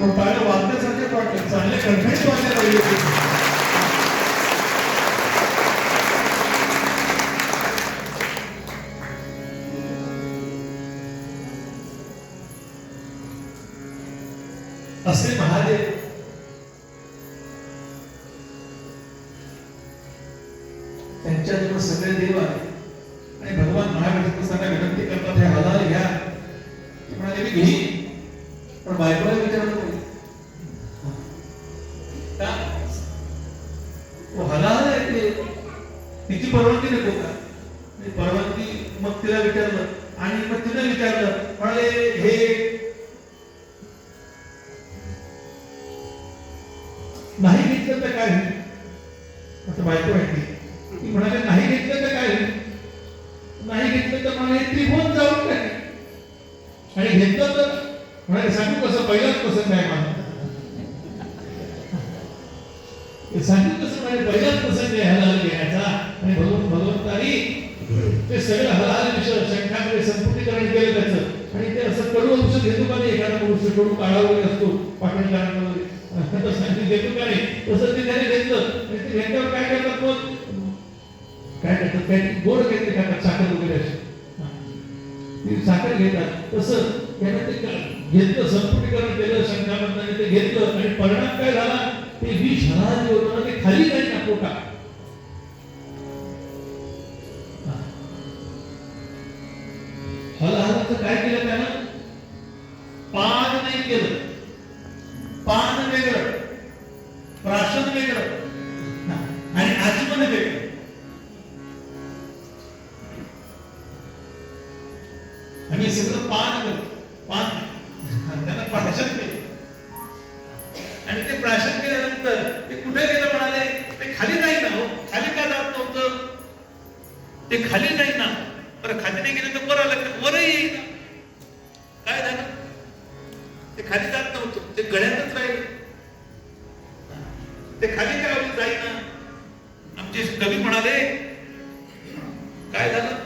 पण पाहिलं वाचण्यासारखे वाटलं. चांगले कन्फ्युज वाटले पाहिजे असे महादेव त्यांच्याजवळ सगळे देव आहे आणि भगवान महाविष्णूंना विनंती करतात बायकोला विचारलं पाहिजे का? तिची परवानगी नको का? परवानगी मग तिला विचारलं. आणि मग तिला विचारलं. म्हणाले हे. नाही घेतलं तर काय होईल? असं बायको ऐकली ती म्हणाले नाही घेतलं तर काय होईल? नाही घेतलं तर म्हणाले त्रिभुवन जाऊन काय आणि घेतलं तर म्हणाले सांगू कसं पहिलाच पसंत आहे मला ते सांगू कसं म्हणाले पहिलाच पसंत आहे हलाल घेण्याचा आणि भगवंत भगवंतानी ते सगळं हलाल विषय शंखाकडे संपुटीकरण केलं त्याचं आणि ते असं कडू औषध घेतो का नाही एखादा पुरुष कडू काळा वगैरे असतो पाटणकारांना वगैरे तसं सांगितलं घेतो का नाही तसं ते त्याने घेतलं आणि ते घेतल्यावर काय करतात मग काय करतात काय गोड घेतले खातात साखर वगैरे अशी ती साखर घेतात तसं त्याने ते घेतलं संपुटीकरण केलं शंखाबंधाने ते घेतलं आणि परिणाम काय झाला? ते विष हजार जे होतं ना ते खाली नाही ना पोटात काय केलं त्यानं? पान नाही केलं. पान वेगळं. प्राशन वेगळं. आणि आचमन वेगळं. आणि सगळं पान करतो पान ते खाली नाही ना. बरं खाली नाही गेलं तर बरं आलं का? येईल काय झालं? ते खाली जात नव्हतं. ते गळ्यातच राहिलं. ते खाली काय होईल जाईना आमचे कवी म्हणाले काय झालं?